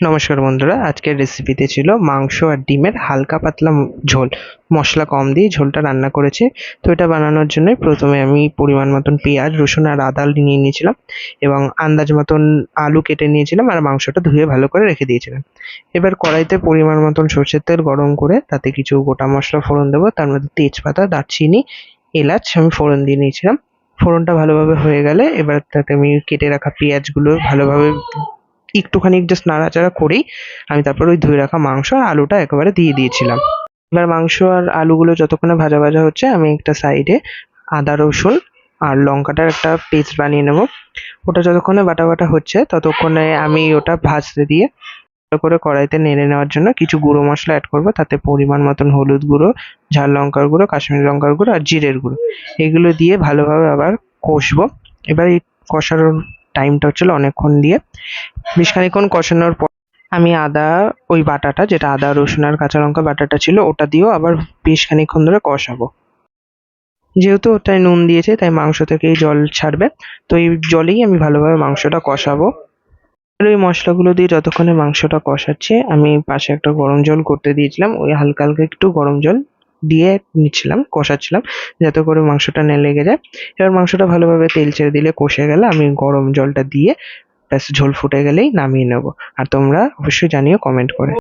নমস্কার বন্ধুরা, আজকের রেসিপিতে ছিল মাংস আর ডিমের হালকা পাতলা ঝোল। মশলা কম দিয়ে ঝোলটা রান্না করেছি। তো এটা বানানোর জন্য প্রথমে আমি পরিমাণ মতন পেঁয়াজ, রসুন আর আদা নিয়ে নিয়েছিলাম এবং আন্দাজ মতন আলু কেটে নিয়েছিলাম আর মাংসটা ধুয়ে ভালো করে রেখে দিয়েছিলাম। এবার কড়াইতে পরিমাণ মতন সর্ষের তেল গরম করে তাতে কিছু গোটা মশলা ফোড়ন দেবো। তার মধ্যে তেজপাতা, দারচিনি, এলাচ আমি ফোড়ন দিয়ে নিয়েছিলাম। ফোড়নটা ভালোভাবে হয়ে গেলে এবার তাতে আমি কেটে রাখা পেঁয়াজগুলো ভালোভাবে একটুখানি জাস্ট নাড়াচাড়া করেই আমি তারপর ওই ধুয়ে রাখা মাংস আর আলুটা একেবারে দিয়ে দিয়েছিলাম। এবার মাংস আর আলুগুলো যতক্ষণে ভাজা ভাজা হচ্ছে আমি একটা সাইডে আদা, রসুন আর লঙ্কাটার একটা পেস্ট বানিয়ে নেব। ওটা যতক্ষণে বাটা বাটা হচ্ছে ততক্ষণে আমি ওটা ভাজতে দিয়ে করে কড়াইতে নেড়ে নেওয়ার জন্য কিছু গুঁড়ো মশলা অ্যাড করব। তাতে পরিমাণ মতন হলুদ গুঁড়ো, ঝাল লঙ্কার গুঁড়ো, কাশ্মীরি লঙ্কার গুঁড়ো আর জিরের গুঁড়ো। এগুলো দিয়ে ভালোভাবে আবার কষবো। এবার এই কষানোর টাইমটা হচ্ছিল অনেকক্ষণ দিয়ে। বেশ খানিকক্ষণ কষানোর পর আমি আদা, ওই বাটাটা, যেটা আদা, রসুন আর কাঁচা লঙ্কা বাটাটা ছিল, ওটা দিয়েও আবার বেশ খানিকক্ষণ ধরে কষাবো। যেহেতু ওটায় নুন দিয়েছে, তাই মাংস থেকেই জল ছাড়বে। তো এই জলেই আমি ভালোভাবে মাংসটা কষাবো। ওই মশলাগুলো দিয়ে যতক্ষণে মাংসটা কষাচ্ছে, আমি পাশে একটা গরম জল করতে দিয়েছিলাম, ওই হালকা হালকা একটু গরম জল দিয়ে নিচ্ছিলাম, কষাচ্ছিলাম, যাতে করে মাংসটা না লেগে যায়। এবার মাংসটা ভালোভাবে তেল ছেড়ে দিলে কষে গেলে আমি গরম জলটা দিয়ে ব্যাস ঝোল ফুটে গেলেই নামিয়ে নেব। আর তোমরা অবশ্যই জানিও কমেন্ট করে।